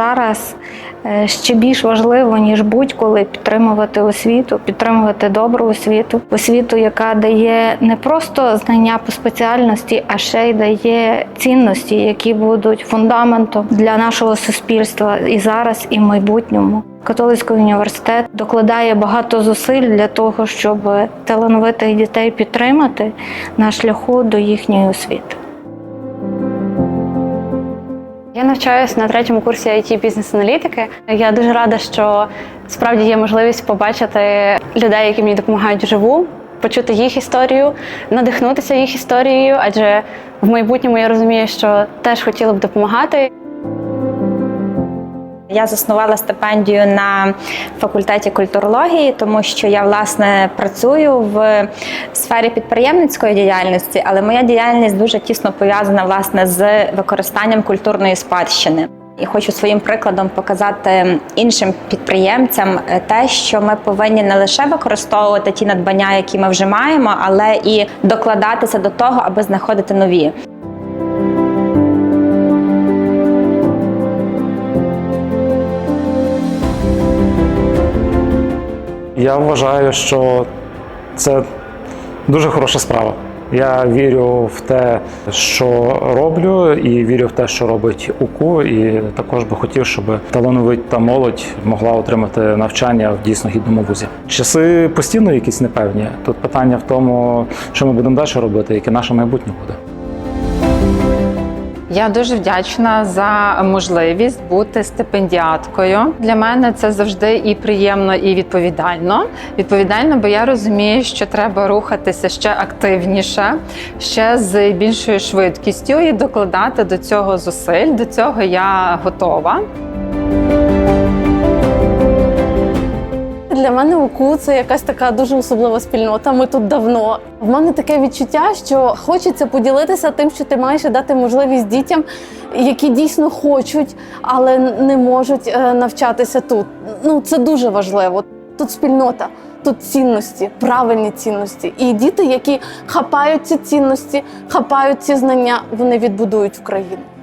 зараз е, ще більш важливо, ніж будь-коли підтримувати освіту, підтримувати добру освіту, освіту, яка дає не просто знання по спеціальності, а ще й дає цінності, які будуть фундаментом для нашого суспільства і зараз, і в майбутньому. Католицький університет докладає багато зусиль для того, щоб талановитих дітей підтримати на шляху до їхньої освіти. Я навчаюся на третьому курсі it бізнес-аналітики. Я дуже рада, що справді є можливість побачити людей, які мені допомагають вживу, почути їх історію, надихнутися їх історією, адже в майбутньому я розумію, що теж хотіла б допомагати. Я заснувала стипендію на факультеті культурології, тому що я власне працюю в сфері підприємницької діяльності, але моя діяльність дуже тісно пов'язана власне з використанням культурної спадщини. І хочу своїм прикладом показати іншим підприємцям те, що ми повинні не лише використовувати ті надбання, які ми вже маємо, але і докладатися до того, аби знаходити нові. Я вважаю, що це дуже хороша справа. Я вірю в те, що роблю, і вірю в те, що робить УКУ. І також би хотів, щоб талановита молодь могла отримати навчання в дійсно гідному вузі. Часи постійно якісь непевні. Тут питання в тому, що ми будемо далі робити, яке наше майбутнє буде. Я дуже вдячна за можливість бути стипендіаткою. Для мене це завжди і приємно, і відповідально. Відповідально, бо я розумію, що треба рухатися ще активніше, ще з більшою швидкістю і докладати до цього зусиль. До цього я готова. Для мене УКУ це якась така дуже особлива спільнота. Ми тут давно. В мене таке відчуття, що хочеться поділитися тим, що ти маєш дати можливість дітям, які дійсно хочуть, але не можуть е, навчатися тут. Ну це дуже важливо. Тут спільнота, тут цінності, правильні цінності. І діти, які хапають ці цінності, хапають ці знання, вони відбудують Україну.